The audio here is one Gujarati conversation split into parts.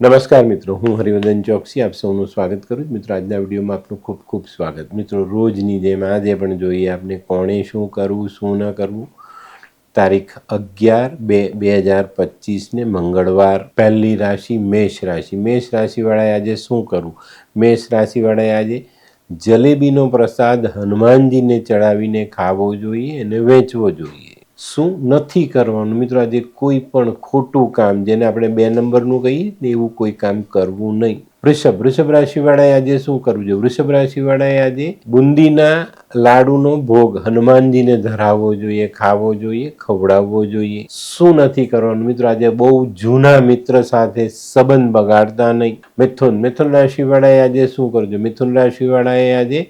નમસ્કાર મિત્રો, હું હરિવર્ધન ચોકસી, આપ સૌનું સ્વાગત કરું છું. મિત્રો, આજના વિડીયોમાં આપનું ખૂબ ખૂબ સ્વાગત. મિત્રો, રોજની જેમ આજે પણ જોઈએ આપણે કોણે શું કરવું, શું ન કરવું. તારીખ અગિયાર બે બે હજાર પચીસને મંગળવાર, પહેલી રાશિ મેષ રાશિ. મેષ રાશિવાળાએ આજે શું કરવું? મેષ રાશિવાળાએ આજે જલેબીનો પ્રસાદ હનુમાનજીને ચડાવીને ખાવો જોઈએ અને વેચવો જોઈએ. શું નથી કરવાનું? મિત્રો, આજે કોઈ પણ ખોટું કામ, જેને આપણે બે નંબરનું કહીએ ને એવું કોઈ કામ કરવું નહીં. વૃષભ વૃષભ રાશિવાળાએ આજે શું કરવું જોઈએ? વૃષભ રાશિવાળાએ આજે બુંદીના લાડુનો ભોગ હનુમાનજીને ધરાવવો જોઈએ, ખાવો જોઈએ, ખવડાવવો જોઈએ. શું નથી કરવાનું? મિત્રો, આજે બહુ જૂના મિત્ર સાથે સંબંધ બગાડતા નહીં. મિથુન મિથુન રાશિવાળાએ આજે શું કરવું જોઈએ? મિથુન રાશિવાળાએ આજે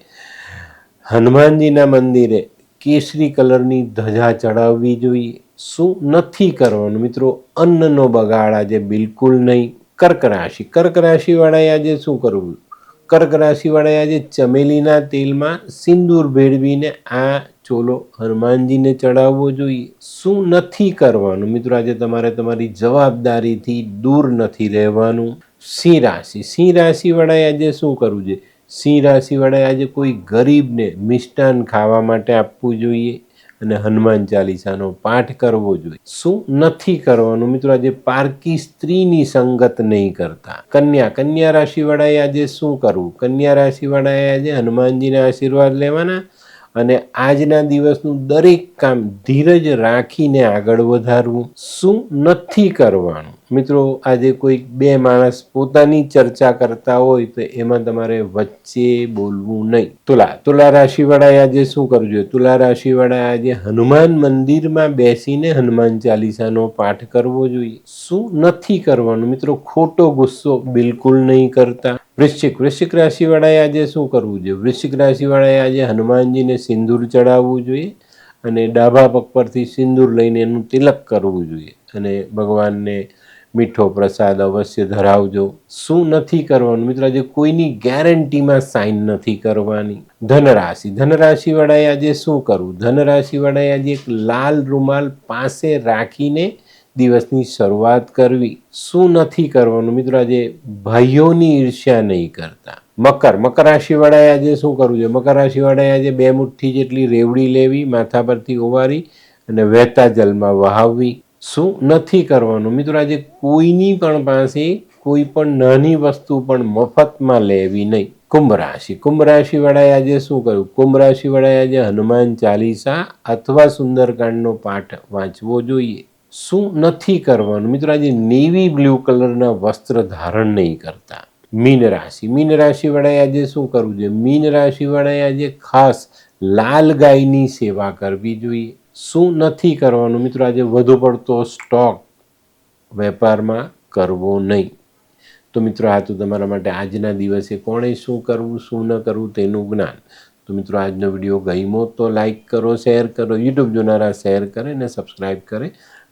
હનુમાનજીના મંદિરે કેસરી કલરની ધજા ચડાવવી જોઈએ. શું નથી કરવાનું મિત્રો? અન્નનો બગાડ આજે બિલકુલ નહીં. કર્ક રાશિ કર્ક રાશિવાળાએ આજે શું કરવું? કર્ક રાશિવાળાએ આજે ચમેલીના તેલમાં સિંદૂર ભેળવીને આ ચોલો હનુમાનજીને ચડાવવો જોઈએ. શું નથી કરવાનું મિત્રો? આજે તમારે તમારી જવાબદારીથી દૂર નથી રહેવાનું. સિંહ રાશિ. સિંહ રાશિવાળાએ આજે શું કરવું જોઈએ? સિંહ રાશિવાળાએ આજે કોઈ ગરીબને મિષ્ટાન ખાવા માટે આપવું જોઈએ અને હનુમાન ચાલીસાનો પાઠ કરવો જોઈએ. શું નથી કરવાનું? મિત્રો, આજે પારકી સ્ત્રીની સંગત નહીં કરતા. કન્યા કન્યા રાશિવાળાએ આજે શું કરવું? કન્યા રાશિવાળાએ આજે હનુમાનજીના આશીર્વાદ લેવાના અને આજના દિવસનું દરેક કામ ધીરજ રાખીને આગળ વધારવું શું નથી કરવાનું. મિત્રો, આજે કોઈ બે માણસ પોતાની ચર્ચા કરતા હોય તો એમાં તમારે વચ્ચે બોલવું નહીં. તુલા તુલા રાશિવાળાએ આજે શું કરવું જોઈએ તુલા રાશિવાળાએ આજે હનુમાન મંદિરમાં બેસીને હનુમાન ચાલીસાનો પાઠ કરવો જોઈએ. શું નથી કરવાનું? મિત્રો, ખોટો ગુસ્સો બિલકુલ નહીં કરતા. વૃશ્ચિક વૃશ્ચિક રાશિવાળાએ આજે શું કરવું જોઈએ? વૃશ્ચિક રાશિવાળાએ આજે હનુમાનજીને સિંદૂર ચડાવવું જોઈએ અને ડાભા પગ પરથી સિંદૂર લઈને એનું તિલક કરવું જોઈએ અને ભગવાનને મીઠો પ્રસાદ અવશ્ય ધરાવજો. શું નથી કરવાનું? મિત્રો, આજે કોઈની ગેરંટીમાં સાઇન નથી કરવાની. ધનરાશિ, ધનરાશિવાળાએ આજે શું કરવું? ધનરાશિવાળાએ આજે એક લાલ રૂમાલ પાસે રાખીને દિવસની શરૂઆત કરવી, શું નથી કરવાનું? મિત્રો, આજે ભાઈઓની ઈર્ષ્યા નહીં કરતા. મકર મકર રાશિવાળાએ આજે શું કરવું જોઈએ? મકર રાશિવાળાએ આજે બે મુઠ્ઠી જેટલી રેવડી લેવી, માથા પરથી ઓવારી અને વહેતા જલમાં વહાવવી. શું નથી કરવાનું? મિત્રો, આજે કોઈની પણ પાસે કોઈ પણ નાની વસ્તુ પણ મફતમાં લેવી નહીં. કુંભ રાશિ. કુંભ રાશિવાળાએ આજે શું કરવું કુંભ રાશિવાળાએ આજે હનુમાન ચાલીસા અથવા સુંદરકાંડનો પાઠ વાંચવો જોઈએ. શું નથી કરવાનું? મિત્રો, આજે નેવી બ્લુ કલરના વસ્ત્ર ધારણ નહીં કરતા. મીન રાશિ. મીન રાશિવાળાએ આજે શું કરવું જોઈએ? મીન રાશિવાળાએ આજે ખાસ લાલ ગાયની સેવા કરવી જોઈએ. શું નથી કરવાનું? મિત્રો, આજે વધુ પડતો સ્ટોક વેપારમાં કરવો નહીં. તો મિત્રો, આ તો તમારા માટે આજના દિવસે કોણે શું કરવું, શું ન કરવું તેનું જ્ઞાન. તો મિત્રો, આજનો વીડિયો ગમ્યો તો લાઈક કરો શેર કરો યુટ્યુબ જોનારા શેર કરે અને સબસ્ક્રાઈબ કરે.